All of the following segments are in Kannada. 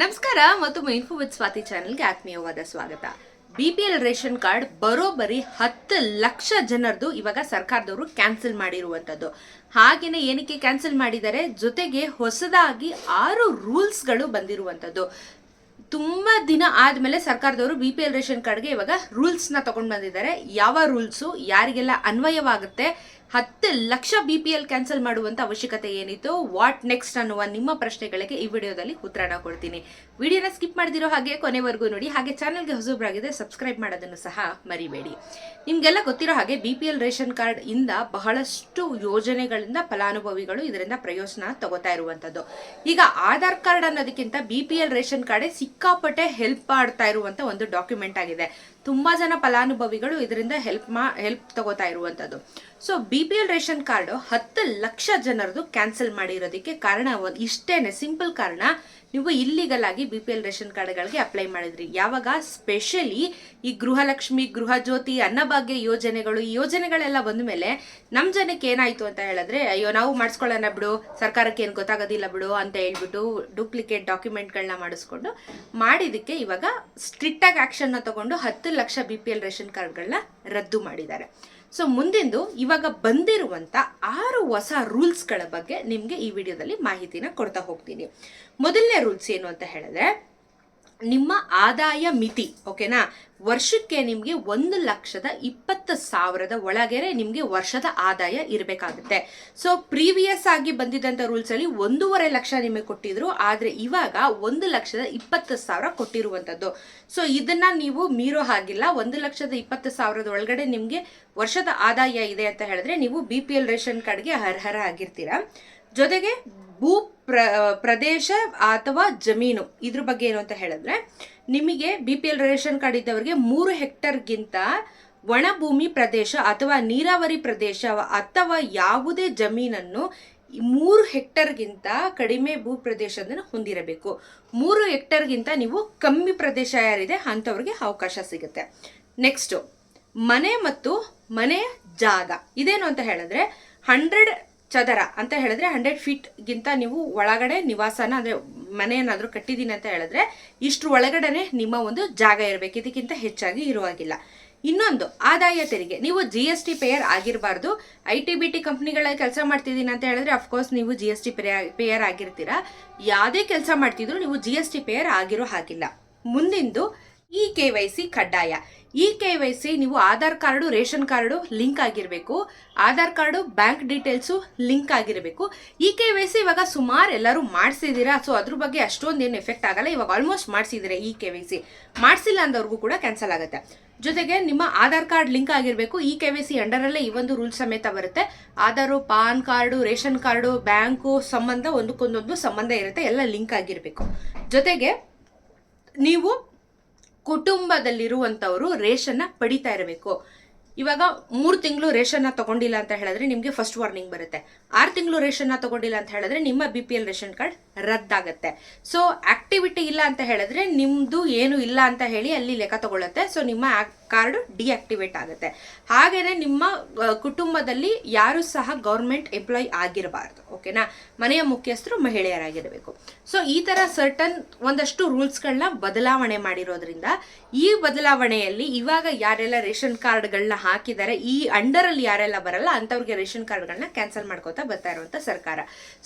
ನಮಸ್ಕಾರ, ಮತ್ತು ಇನ್ಫೋ ವಿತ್ ಸ್ವಾತಿ ಚಾನೆಲ್ಗೆ ಆತ್ಮೀಯವಾದ ಸ್ವಾಗತ. B P L ration card ಬರೋಬ್ಬರಿ ಹತ್ತು ಲಕ್ಷ ಜನರದು ಇವಾಗ ಸರ್ಕಾರದವರು ಕ್ಯಾನ್ಸಲ್ ಮಾಡಿರುವಂಥದ್ದು. ಹಾಗೇನೆ ಏನಕ್ಕೆ ಕ್ಯಾನ್ಸಲ್ ಮಾಡಿದ್ದಾರೆ? ಜೊತೆಗೆ ಹೊಸದಾಗಿ ಆರು ರೂಲ್ಸ್ಗಳು ಬಂದಿರುವಂಥದ್ದು. ತುಂಬ ದಿನ ಆದಮೇಲೆ ಸರ್ಕಾರದವರು ಬಿ ಪಿ ಎಲ್ ರೇಷನ್ ಕಾರ್ಡ್ಗೆ ಇವಾಗ ರೂಲ್ಸ್ನ ತಗೊಂಡು ಬಂದಿದ್ದಾರೆ. ಯಾವ ರೂಲ್ಸು, ಯಾರಿಗೆಲ್ಲ ಅನ್ವಯವಾಗುತ್ತೆ ಹತ್ತು lakh B P L cancel ಮಾಡುವಂತ ಅವಶ್ಯಕತೆ ಏನಿತ್ತು? ವಾಟ್ ನೆಕ್ಸ್ಟ್ ಅನ್ನುವ ನಿಮ್ಮ ಪ್ರಶ್ನೆಗಳಿಗೆ ಈ ವಿಡಿಯೋದಲ್ಲಿ ಉತ್ತರನ ಕೊಡ್ತೀನಿ. ವಿಡಿಯೋನ ಸ್ಕಿಪ್ ಮಾಡಿದಿರೋ ಹಾಗೆ ಕೊನೆವರೆಗೂ ನೋಡಿ. ಹಾಗೆ ಚಾನಲ್ಗೆ ಹೊಸಬ್ರಾಗಿದೆ ಸಬ್ಸ್ಕ್ರೈಬ್ ಮಾಡೋದನ್ನು ಸಹ ಮರಿಬೇಡಿ. ನಿಮಗೆಲ್ಲ ಗೊತ್ತಿರೋ ಹಾಗೆ B P L ration card ಇಂದ ಬಹಳಷ್ಟು ಯೋಜನೆಗಳಿಂದ ಫಲಾನುಭವಿಗಳು ಇದರಿಂದ ಪ್ರಯೋಜನ ತಗೋತಾ ಇರುವಂತದ್ದು. ಈಗ ಆಧಾರ್ ಕಾರ್ಡ್ ಅನ್ನೋದಕ್ಕಿಂತ ಬಿ ಪಿ ಎಲ್ ರೇಷನ್ ಕಾರ್ಡೇ ಸಿಕ್ಕಾಪಟ್ಟೆ ಹೆಲ್ಪ್ ಮಾಡ್ತಾ ಇರುವಂತ ಒಂದು ಡಾಕ್ಯುಮೆಂಟ್ ಆಗಿದೆ. ತುಂಬಾ ಜನ ಫಲಾನುಭವಿಗಳು ಇದರಿಂದ ಹೆಲ್ಪ್ ಮಾ ಹೆಲ್ಪ್ ತಗೋತಾ ಇರುವಂತದ್ದು. So B P L ration card ಹತ್ತು ಲಕ್ಷ ಜನರದು ಕ್ಯಾನ್ಸಲ್ ಮಾಡಿರೋದಕ್ಕೆ ಕಾರಣ ಇಷ್ಟೇನೆ ಸಿಂಪಲ್ ಕಾರಣ. ನೀವು ಇಲ್ಲಿಗಲ್ ಆಗಿ ಬಿ ಪಿ ಎಲ್ ರೇಷನ್ ಕಾರ್ಡ್ಗಳಿಗೆ ಅಪ್ಲೈ ಮಾಡಿದ್ರಿ. ಯಾವಾಗ? ಸ್ಪೆಷಲಿ ಈ ಗೃಹಲಕ್ಷ್ಮಿ ಗೃಹ ಜ್ಯೋತಿ ಅನ್ನಭಾಗ್ಯ ಯೋಜನೆಗಳು, ಈ ಯೋಜನೆಗಳೆಲ್ಲ ಬಂದ ಮೇಲೆ ನಮ್ಮ ಜನಕ್ಕೆ ಏನಾಯ್ತು ಅಂತ ಹೇಳಿದ್ರೆ, ಅಯ್ಯೋ, ನಾವು ಮಾಡಿಸ್ಕೊಳ್ಳೋಣ ಬಿಡು, ಸರ್ಕಾರಕ್ಕೆ ಏನು ಗೊತ್ತಾಗೋದಿಲ್ಲ ಬಿಡು ಅಂತ ಹೇಳ್ಬಿಟ್ಟು ಡೂಪ್ಲಿಕೇಟ್ ಡಾಕ್ಯುಮೆಂಟ್ಗಳನ್ನ ಮಾಡಿಸ್ಕೊಂಡು ಮಾಡಿದಕ್ಕೆ ಇವಾಗ ಸ್ಟ್ರಿಕ್ಟ್ ಆಗಿ ಆಕ್ಷನ್ನ ತಗೊಂಡು ಹತ್ತು lakh B P L ration ಕಾರ್ಡ್ಗಳನ್ನ ರದ್ದು ಮಾಡಿದ್ದಾರೆ. ಸೊ ಮುಂದಿಂದು ಇವಾಗ ಬಂದಿರುವಂತ ಆರು ಹೊಸ ರೂಲ್ಸ್ಗಳ ಬಗ್ಗೆ ನಿಮಗೆ ಈ ವಿಡಿಯೋದಲ್ಲಿ ಮಾಹಿತಿನ ಕೊಡ್ತಾ ಹೋಗ್ತೀನಿ. ಮೊದಲನೇ ರೂಲ್ಸ್ ಏನು ಅಂತ ಹೇಳಿದ್ರೆ ನಿಮ್ಮ ಆದಾಯ ಮಿತಿ ಓಕೆನಾ ವರ್ಷಕ್ಕೆ ನಿಮಗೆ ಒಂದು ಲಕ್ಷದ ಇಪ್ಪತ್ತು ಸಾವಿರದ ಒಳಗೆರೆ ನಿಮಗೆ ವರ್ಷದ ಆದಾಯ ಇರಬೇಕಾಗುತ್ತೆ. ಸೊ ಪ್ರೀವಿಯಸ್ ಆಗಿ ಬಂದಿದ್ದಂಥ ರೂಲ್ಸಲ್ಲಿ ಒಂದೂವರೆ ಲಕ್ಷ ನಿಮಗೆ ಕೊಟ್ಟಿದ್ರು, ಆದರೆ ಇವಾಗ ಒಂದು ಲಕ್ಷದ ಇಪ್ಪತ್ತು ಸಾವಿರ ಕೊಟ್ಟಿರುವಂಥದ್ದು ಸೊ ಇದನ್ನು ನೀವು ಮೀರೋ ಹಾಗಿಲ್ಲ. ಒಂದು ಲಕ್ಷದ ಇಪ್ಪತ್ತು ಸಾವಿರದ ಒಳಗಡೆ ನಿಮಗೆ ವರ್ಷದ ಆದಾಯ ಇದೆ ಅಂತ ಹೇಳಿದ್ರೆ ನೀವು ಬಿ ಪಿ ಎಲ್ ರೇಷನ್ ಕಾರ್ಡ್ಗೆ ಅರ್ಹರ ಆಗಿರ್ತೀರಾ ಜೊತೆಗೆ ಭೂ ಪ್ರ ಪ್ರದೇಶ ಅಥವಾ ಜಮೀನು, ಇದ್ರ ಬಗ್ಗೆ ಏನು ಅಂತ ಹೇಳಿದ್ರೆ, ನಿಮಗೆ B P L ration card ಇದ್ದವರಿಗೆ ಮೂರು ಹೆಕ್ಟರ್ಗಿಂತ ಒಣ ಭೂಮಿ ಪ್ರದೇಶ ಅಥವಾ ನೀರಾವರಿ ಪ್ರದೇಶ ಅಥವಾ ಯಾವುದೇ ಜಮೀನನ್ನು ಮೂರು ಹೆಕ್ಟರ್ಗಿಂತ ಕಡಿಮೆ ಭೂ ಪ್ರದೇಶವನ್ನು ಹೊಂದಿರಬೇಕು. ಮೂರು ಹೆಕ್ಟರ್ಗಿಂತ ನೀವು ಕಮ್ಮಿ ಪ್ರದೇಶ ಯಾರಿದೆ ಅಂಥವ್ರಿಗೆ ಅವಕಾಶ ಸಿಗುತ್ತೆ. ನೆಕ್ಸ್ಟು ಮನೆ ಮತ್ತು ಮನೆ ಜಾಗ. ಇದೇನು ಅಂತ ಹೇಳಿದ್ರೆ ಹಂಡ್ರೆಡ್ ಚದರ ಅಂತ ಹೇಳಿದ್ರೆ ಹಂಡ್ರೆಡ್ ಫೀಟ್ಗಿಂತ ನೀವು ಒಳಗಡೆ ನಿವಾಸನ, ಅಂದ್ರೆ ಮನೆ ಏನಾದರೂ ಕಟ್ಟಿದ್ದೀನಿ ಅಂತ ಹೇಳಿದ್ರೆ ಇಷ್ಟ್ರ ಒಳಗಡೆನೆ ನಿಮ್ಮ ಒಂದು ಜಾಗ ಇರಬೇಕು. ಇದಕ್ಕಿಂತ ಹೆಚ್ಚಾಗಿ ಇರುವಾಗಿಲ್ಲ. ಇನ್ನೊಂದು, ಆದಾಯ ತೆರಿಗೆ. ನೀವು ಜಿ ಎಸ್ ಟಿ ಪೇಯರ್ ಆಗಿರಬಾರ್ದು. ಐ ಟಿ ಬಿ ಟಿ ಕಂಪ್ನಿಗಳಲ್ಲಿ ಕೆಲಸ ಮಾಡ್ತಿದ್ದೀನಿ ಅಂತ ಹೇಳಿದ್ರೆ ಅಫ್ಕೋರ್ಸ್ ನೀವು ಜಿ ಎಸ್ ಟಿ ಪೇಯರ್ ಆಗಿರ್ತೀರಾ. ಯಾವುದೇ ಕೆಲಸ ಮಾಡ್ತಿದ್ರು, ನೀವು ಜಿ ಎಸ್ ಟಿ ಪೇಯರ್ ಆಗಿರೋ ಹಾಗಿಲ್ಲ. ಮುಂದಿಂದು ಇ ಕೆ ವೈ ಸಿ ಕಡ್ಡಾಯ. ಇ ಕೆ ವೈ ಸಿ ನೀವು Aadhaar card, ration card link ಆಗಿರಬೇಕು. Aadhaar card, bank details link ಆಗಿರಬೇಕು. ಇ ಕೆ ವೈ ಸಿ ಇವಾಗ ಸುಮಾರು ಎಲ್ಲರೂ ಮಾಡಿಸಿದ್ದೀರಾ ಸೊ, ಅದ್ರ ಬಗ್ಗೆ ಅಷ್ಟೊಂದು ಏನು ಎಫೆಕ್ಟ್ ಆಗಲ್ಲ. ಇವಾಗ ಆಲ್ಮೋಸ್ಟ್ ಮಾಡಿಸಿದ್ದೀರಾ ಇ ಕೆ ವೈ ಸಿ? ಮಾಡಿಸಿಲ್ಲ ಅಂದವ್ರಿಗೂ ಕೂಡ ಕ್ಯಾನ್ಸಲ್ ಆಗುತ್ತೆ. ಜೊತೆಗೆ ನಿಮ್ಮ ಆಧಾರ್ ಕಾರ್ಡ್ ಲಿಂಕ್ ಆಗಿರಬೇಕು. ಇ ಕೆ ವೈ ಸಿ ಅಂಡರಲ್ಲೇ ಈ ಒಂದು ರೂಲ್ ಸಮೇತ ಬರುತ್ತೆ. Aadhaar, PAN card, ration card, bank ಸಂಬಂಧ ಒಂದಕ್ಕೊಂದೊಂದು ಸಂಬಂಧ ಇರುತ್ತೆ. ಎಲ್ಲ ಲಿಂಕ್ ಆಗಿರಬೇಕು. ಜೊತೆಗೆ ನೀವು ಕುಟುಂಬದಲ್ಲಿರುವಂಥವರು ರೇಷನ್ನ ಪಡಿತಾ ಇರಬೇಕು. ಇವಾಗ ಮೂರು ತಿಂಗಳು ರೇಷನ್ನ ತಗೊಂಡಿಲ್ಲ ಅಂತ ಹೇಳಿದ್ರೆ ನಿಮಗೆ ಫಸ್ಟ್ ವಾರ್ನಿಂಗ್ ಬರುತ್ತೆ. ಆರು ತಿಂಗಳು ರೇಷನ್ನ ತಗೊಂಡಿಲ್ಲ ಅಂತ ಹೇಳಿದ್ರೆ ನಿಮ್ಮ B P L ration card ರದ್ದಾಗತ್ತೆ. So activity ಇಲ್ಲ ಅಂತ ಹೇಳಿದ್ರೆ ನಿಮ್ಮದು ಏನು ಇಲ್ಲ ಅಂತ ಹೇಳಿ ಅಲ್ಲಿ ಲೆಕ್ಕ ತಗೊಳ್ಳುತ್ತೆ ಸೊ ನಿಮ್ಮ ಕಾರ್ಡ್ ಡಿಆಕ್ಟಿವೇಟ್ ಆಗುತ್ತೆ. ಹಾಗೇನೆ ನಿಮ್ಮ ಕುಟುಂಬದಲ್ಲಿ ಯಾರು ಸಹ ಗೌರ್ಮೆಂಟ್ ಎಂಪ್ಲಾಯ್ ಆಗಿರಬಾರ್ದು, ಓಕೆನಾ? ಮನೆಯ ಮುಖ್ಯಸ್ಥರು ಮಹಿಳೆಯರಾಗಿರಬೇಕು. ಸೊ ಈ ತರ ಸರ್ಟನ್ ಒಂದಷ್ಟು ರೂಲ್ಸ್ಗಳನ್ನ ಬದಲಾವಣೆ ಮಾಡಿರೋದ್ರಿಂದ ಈ ಬದಲಾವಣೆಯಲ್ಲಿ ಇವಾಗ ಯಾರೆಲ್ಲ ರೇಷನ್ ಕಾರ್ಡ್ಗಳನ್ನ ಹಾಕಿದ್ದಾರೆ, ಈ ಅಂಡರ್ ಅಲ್ಲಿ ಯಾರೆಲ್ಲ ಬರಲ್ಲ ಅಂಥವ್ರಿಗೆ ರೇಷನ್ ಕಾರ್ಡ್ಗಳನ್ನ ಕ್ಯಾನ್ಸಲ್ ಮಾಡ್ಕೋತಾ ಬರ್ತಾ ಇರುವಂತ ಸರ್ಕಾರ.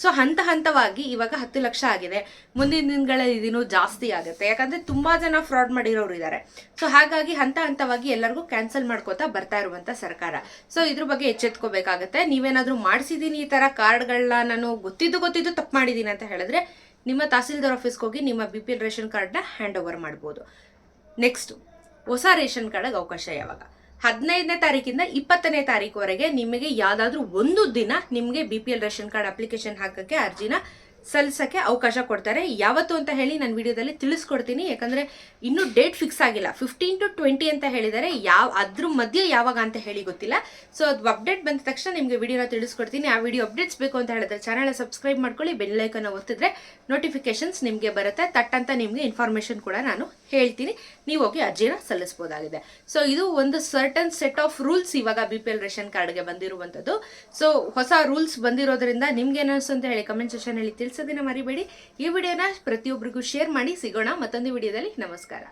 ಸೊ ಹಂತ ಹಂತವಾಗಿ ಇವಾಗ ಹತ್ತು ಲಕ್ಷ ಆಗಿದೆ. ಮುಂದಿನ ದಿನಗಳಲ್ಲಿ ಇದನ್ನು ಜಾಸ್ತಿ ಆಗುತ್ತೆ. ಯಾಕಂದ್ರೆ ತುಂಬಾ ಜನ ಫ್ರಾಡ್ ಮಾಡಿರೋರು ಇದ್ದಾರೆ. ಸೊ ಹಾಗಾಗಿ ಹಂತ ಹಂತವಾಗಿ ಎಲ್ಲರಿಗೂ ಕ್ಯಾನ್ಸಲ್ ಮಾಡ್ಕೋತಾ ಬರ್ತಾ ಇರುವಂತ ಸರ್ಕಾರ. ಸೊ ಇದ್ರ ಬಗ್ಗೆ ಎಚ್ಚೆತ್ಕೋಬೇಕಾಗತ್ತೆ. ನೀವೇನಾದ್ರೂ ಮಾಡಿಸಿದೀನಿ ಈ ತರ ಕಾರ್ಡ್ಗಳನ್ನ ನಾನು ಗೊತ್ತಿದ್ದು ಗೊತ್ತಿದ್ದು ತಪ್ಪು ಮಾಡಿದೀನಿ ಅಂತ ಹೇಳಿದ್ರೆ ನಿಮ್ಮ ತಹಸೀಲ್ದಾರ್ ಆಫೀಸ್ಗೆ ಹೋಗಿ ನಿಮ್ಮ ಬಿ ಪಿ ಎಲ್ ರೇಷನ್ ಕಾರ್ಡ್ನ ಹ್ಯಾಂಡ್ ಓವರ್ ಮಾಡ್ಬೋದು. ನೆಕ್ಸ್ಟ್ ಹೊಸ ರೇಷನ್ ಕಾರ್ಡಿಗೆ ಅವಕಾಶ ಯಾವಾಗ? ಹದಿನೈದನೇ ತಾರೀಕಿಂದ ಇಪ್ಪತ್ತನೇ ತಾರೀಕುವರೆಗೆ ನಿಮಗೆ ಯಾವುದಾದ್ರೂ ಒಂದು ದಿನ ನಿಮಗೆ B P L ration card application ಹಾಕಕ್ಕೆ ಅರ್ಜಿನ ಸಲ್ಲಿಸಕ್ಕೆ ಅವಕಾಶ ಕೊಡ್ತಾರೆ. ಯಾವತ್ತು ಅಂತ ಹೇಳಿ ನಾನು ವಿಡಿಯೋದಲ್ಲಿ ತಿಳಿಸ್ಕೊಡ್ತೀನಿ. ಯಾಕಂದರೆ ಇನ್ನೂ ಡೇಟ್ ಫಿಕ್ಸ್ ಆಗಿಲ್ಲ. ಫಿಫ್ಟೀನ್ ಟು ಟ್ವೆಂಟಿ ಅಂತ ಹೇಳಿದ್ದಾರೆ ಯಾವ, ಅದ್ರ ಮಧ್ಯೆ ಯಾವಾಗ ಅಂತ ಹೇಳಿ ಗೊತ್ತಿಲ್ಲ. ಸೊ ಅದು ಅಪ್ಡೇಟ್ ಬಂದ ತಕ್ಷಣ ನಿಮಗೆ ವಿಡಿಯೋನ ತಿಳಿಸ್ಕೊಡ್ತೀನಿ. ಆ ವಿಡಿಯೋ ಅಪ್ಡೇಟ್ಸ್ ಬೇಕು ಅಂತ ಹೇಳಿದ್ರೆ ಚಾನಲ್ ಸಬ್ಸ್ಕ್ರೈಬ್ ಮಾಡ್ಕೊಳ್ಳಿ. ಬೆಲ್ ಲೈಕನ್ನು ಒತ್ತಿದ್ರೆ ನೋಟಿಫಿಕೇಶನ್ಸ್ ನಿಮಗೆ ಬರುತ್ತೆ. ತಟ್ಟಂತ ನಿಮಗೆ ಇನ್ಫಾರ್ಮೇಷನ್ ಕೂಡ ನಾನು ಹೇಳ್ತೀನಿ. ನೀವು ಹೋಗಿ ಅರ್ಜಿನ ಸಲ್ಲಿಸ್ಬೋದಾಗಿದೆ. ಸೊ ಇದು ಒಂದು ಸರ್ಟನ್ ಸೆಟ್ ಆಫ್ ರೂಲ್ಸ್ ಇವಾಗ ಬಿ ಪಿ ಎಲ್ ರೇಷನ್ ಕಾರ್ಡ್ಗೆ ಬಂದಿರುವಂಥದ್ದು. ಸೊ ಹೊಸ ರೂಲ್ಸ್ ಬಂದಿರೋದ್ರಿಂದ ನಿಮ್ಗೆ ಏನಿಸು ಅಂತ ಹೇಳಿ ಕಮೆಂಟ್ ಹೇಳಿ ತಿಳಿಸಿ. ಲೈಕ್ಸೋದನ್ನ ಮರಿಬೇಡಿ. ಈ ವಿಡಿಯೋನ ಪ್ರತಿಯೊಬ್ಬರಿಗೂ ಶೇರ್ ಮಾಡಿ ಸಿಗೋಣ ಮತ್ತೊಂದು ವಿಡಿಯೋದಲ್ಲಿ. ನಮಸ್ಕಾರ.